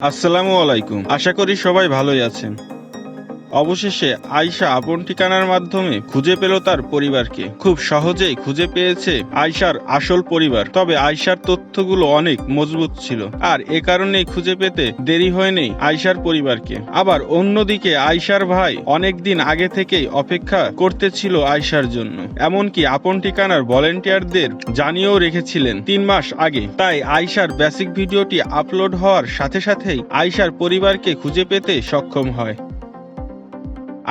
আসসালামু আলাইকুম। আশা করি সবাই ভালোই আছেন। অবশেষে আয়শা আপন ঠিকানার মাধ্যমে খুঁজে পেল তার পরিবারকে। খুব সহজেই খুঁজে পেয়েছে আয়শার আসল পরিবার। তবে আয়শার তথ্যগুলো অনেক মজবুত ছিল। আর এ কারণেই খুঁজে পেতে দেরি হয়নি আয়শার পরিবারকে। আবার অন্যদিকে আয়শার ভাই অনেক দিন আগে থেকেই অপেক্ষা করতেছিল আয়শার জন্য। এমনকি আপন ঠিকানার ভলেন্টিয়ারদের জানিয়েও রেখেছিলেন তিন মাস আগে। তাই আয়শার বেসিক ভিডিওটি আপলোড হওয়ার সাথে সাথেই আয়শার পরিবারকে খুঁজে পেতে সক্ষম হয়।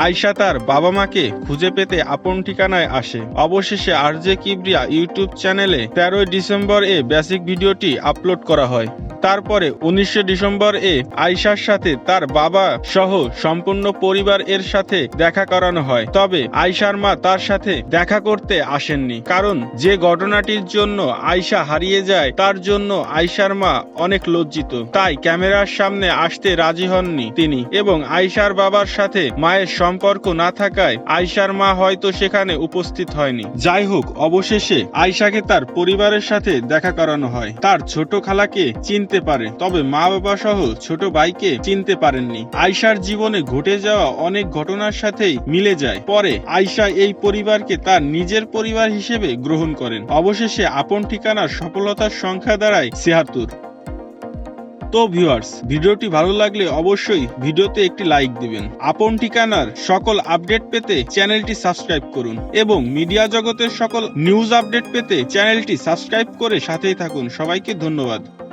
আয়শা তার বাবা মাকে খুঁজে পেতে আপন ঠিকানায় আসে। অবশেষে আরজে কিবরিয়া ইউটিউব চ্যানেলে তেরোই ডিসেম্বর এ বেসিক ভিডিওটি আপলোড করা হয়। তারপরে উনিশে ডিসেম্বর এ আয়শার সাথে তার বাবা সহ সম্পূর্ণ পরিবার এর সাথে দেখা করানো হয়। তবে আয়শার মা তার সাথে দেখা করতে আসেননি। কারণ যে ঘটনাটির জন্য আয়শা হারিয়ে যায়, তার জন্য আয়শার মা অনেক লজ্জিত। তাই ক্যামেরার সামনে আসতে রাজি হননি তিনি এবং আয়শার বাবার সাথে মায়ের সম্পর্ক না থাকায় আয়শার মা হয়তো সেখানে উপস্থিত হয়নি। যাই হোক, অবশেষে আয়শাকে তার পরিবারের সাথে দেখা করানো হয়। তার ছোট খালাকে চিনতে পারে। তবে মা বাবা সহ ছোট ভাইকে চিনতে পারেননি। আয়শার জীবনে ঘটে যাওয়া অনেক ঘটনার সাথেই মিলে যায়। পরে আয়শা এই পরিবারকে তার নিজের পরিবার হিসেবে গ্রহণ করেন। অবশেষে আপন ঠিকানার সফলতার সংখ্যা দাঁড়ায় ছিয়াত্তর। তো ভিউয়ার্স, ভিডিওটি ভালো লাগলে অবশ্যই ভিডিওতে একটি লাইক দিবেন। আপন ঠিকানার সকল আপডেট পেতে চ্যানেলটি সাবস্ক্রাইব করুন এবং মিডিয়া জগতের সকল নিউজ আপডেট পেতে চ্যানেলটি সাবস্ক্রাইব করে সাথেই থাকুন। সবাইকে ধন্যবাদ।